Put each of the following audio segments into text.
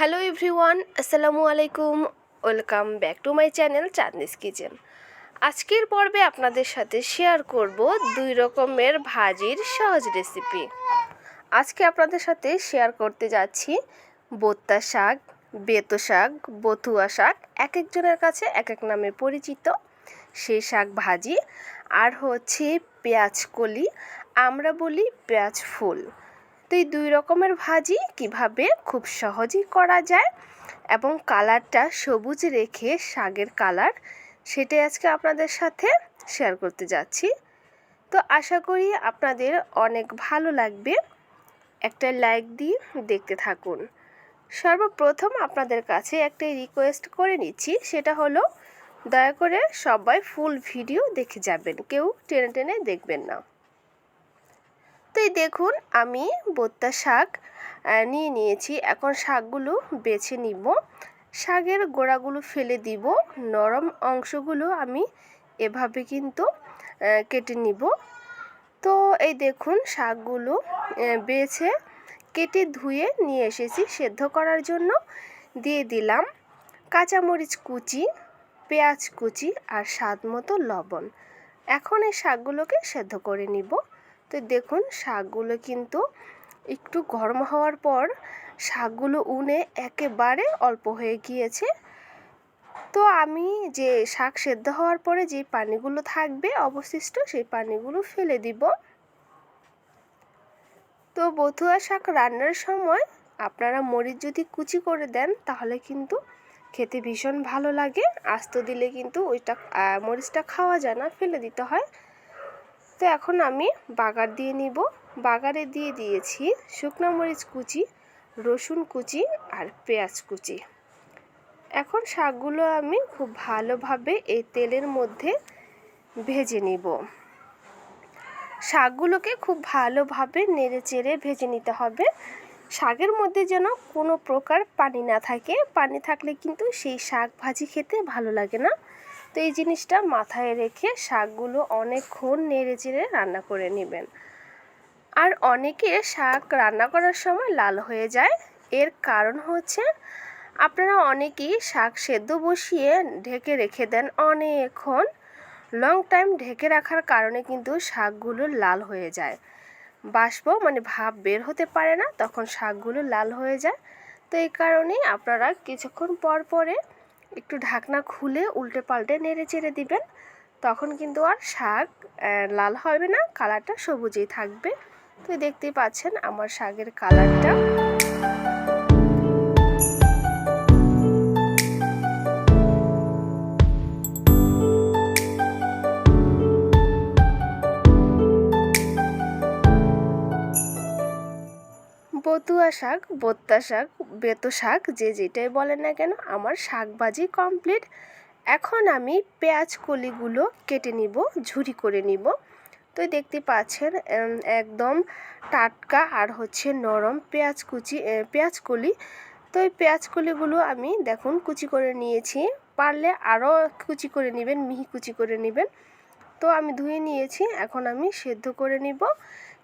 Hello everyone, আসসালামু আলাইকুম। Welcome back to my channel Chandni's kitchen. আজকের পর্বে আপনাদের সাথে শেয়ার করব দুই রকমের ভাজির সহজ রেসিপি। আজকে আপনাদের সাথে শেয়ার করতে যাচ্ছি বোত্তা শাক, বেতো শাক বথুয়া শাক, এক একজনের কাছে এক এক নামে পরিচিত। সেই শাক ভাজি, আর হচ্ছে পেঁয়াজ কলি, আমরা বলি পেঁয়াজ ফুল। তো এই দুই রকমের ভাজি কীভাবে খুব সহজেই করা যায় এবং কালারটা সবুজ রেখে শাকের কালার সেটাই আজকে আপনাদের সাথে শেয়ার করতে যাচ্ছি। তো আশা করি আপনাদের অনেক ভালো লাগবে। একটা লাইক দিয়ে দেখতে থাকুন। সর্বপ্রথম আপনাদের কাছে একটা রিকোয়েস্ট করে নিচ্ছি, সেটা হলো, দয়া করে সবাই ফুল ভিডিও দেখে যাবেন, কেউ টেনে টেনে দেখবেন না। এই দেখুন আমি বোত্তা শাক নিয়ে নিয়েছি। এখন শাকগুলো বেছে নিব। শাকের গোড়াগুলো ফেলে দিব। নরম অংশগুলো আমি এভাবে কিন্তু কেটে নিব। তো এই দেখুন শাকগুলো বেছে কেটে ধুয়ে নিয়ে এসেছি। সেদ্ধ করার জন্য দিয়ে দিলাম কাঁচামরিচ কুচি, পেঁয়াজ কুচি আর স্বাদ মতো লবণ। এখন এই শাকগুলোকে সেদ্ধ করে নিব। তো দেখুন, শাকগুলো কিন্তু একটু গরম হওয়ার পর শাকগুলো উনে একেবারে অল্প হয়ে গিয়েছে। তো আমি যে শাক সেদ্ধ হওয়ার পরে যে পানিগুলো থাকবে অবশিষ্ট সেই পানিগুলো ফেলে দিব। তো বথুয়া শাক রান্নার সময় আপনারা মরিচ যদি কুচি করে দেন, তাহলে কিন্তু খেতে ভীষণ ভালো লাগে। আস্ত দিলে কিন্তু ওইটা মরিচটা খাওয়া যায় না, ফেলে দিতে হয়। তো এখন আমি বাগার দিয়ে নিব। বাগারে দিয়ে দিয়েছি শুকনো মরিচ কুচি, রসুন কুচি আর পেঁয়াজ কুচি। এখন শাকগুলো আমি খুব ভালোভাবে এই তেলের মধ্যে ভেজে নিব। শাকগুলোকে খুব ভালোভাবে নেড়ে চেড়ে ভেজে নিতে হবে। শাকের মধ্যে যেন কোনো প্রকার পানি না থাকে, পানি থাকলে কিন্তু সেই শাক ভাজি খেতে ভালো লাগে না। তো এই জিনিসটা মাথায় রেখে শাকগুলো অনেকক্ষণ নেড়ে চেড়ে রান্না করে নেবেন। আর অনেকে শাক রান্না করার সময় লাল হয়ে যায়। এর কারণ হচ্ছে আপনারা অনেকেই শাক সেদ্ধ বসিয়ে ঢেকে রেখে দেন অনেকক্ষণ। লং টাইম ঢেকে রাখার কারণে কিন্তু শাকগুলো লাল হয়ে যায়। বাষ্প মানে ভাব বের হতে পারে না, তখন শাকগুলো লাল হয়ে যায়। তো এই কারণেই আপনারা কিছুক্ষণ পর পরে একটু ঢাকনা খুলে উল্টে পাল্টে নেড়ে চেড়ে দিবেন। তখন কিন্তু আর শাক লাল হবে না, কালারটা সবুজেই থাকবে। তো দেখতেই পাচ্ছেন আমার শাকের কালারটা। বতুয়া শাক, বত্তা শাক, বেতো শাক, যে যেটাই বলেন না কেন, আমার শাক ভাজি কমপ্লিট এখন আমি পেঁয়াজ কলিগুলো কেটে নিব, ঝুরি করে নিব। তো দেখতে পাচ্ছেন একদম টাটকা আর হচ্ছে নরম পেঁয়াজ কুচি পেঁয়াজ কলি। তো এই পেঁয়াজ কলিগুলো আমি দেখুন কুচি করে নিয়েছি, পারলে আরও কুচি করে নেবেন, মিহি কুচি করে নেবেন। তো আমি ধুয়ে নিয়েছি এখন আমি সেদ্ধ করে নিব।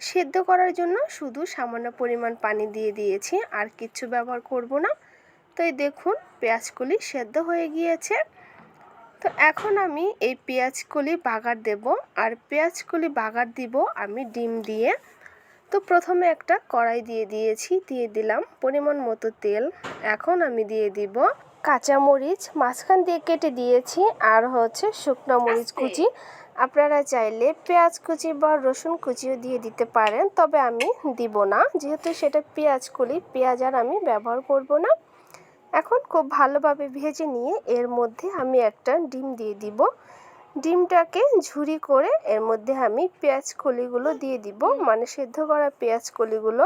সেদ্ধ করার জন্য শুধু সামান্য পরিমাণ পানি দিয়ে দিয়েছি আর কিচ্ছু ব্যবহার করব না। তো এই দেখুন পেঁয়াজকলি সেদ্ধ হয়ে গিয়েছে। তো এখন আমি এই পেঁয়াজকলি বাগার দেব আর পেঁয়াজকলি বাগার দিব আমি ডিম দিয়ে। তো প্রথমে একটা কড়াই দিয়ে দিয়েছি দিয়ে দিলাম পরিমাণ মতো তেল। এখন আমি দিয়ে দিব কাঁচামরিচ মাঝখান দিয়ে কেটে দিয়েছি আর হচ্ছে শুকনো মরিচ কুচি। আপনারা চাইলে পেঁয়াজ কুচি বা রসুন কুচিও দিয়ে দিতে পারেন, তবে আমি দিব না। যেহেতু সেটা পেঁয়াজ কলি, পেঁয়াজ আর আমি ব্যবহার করব না। এখন খুব ভালোভাবে ভেজে নিয়ে এর মধ্যে আমি একটা ডিম দিয়ে দিব। ডিমটাকে ঝুরি করে এর মধ্যে আমি পেঁয়াজ কলিগুলো দিয়ে দিব। মানে সেদ্ধ করা পেঁয়াজ কলিগুলো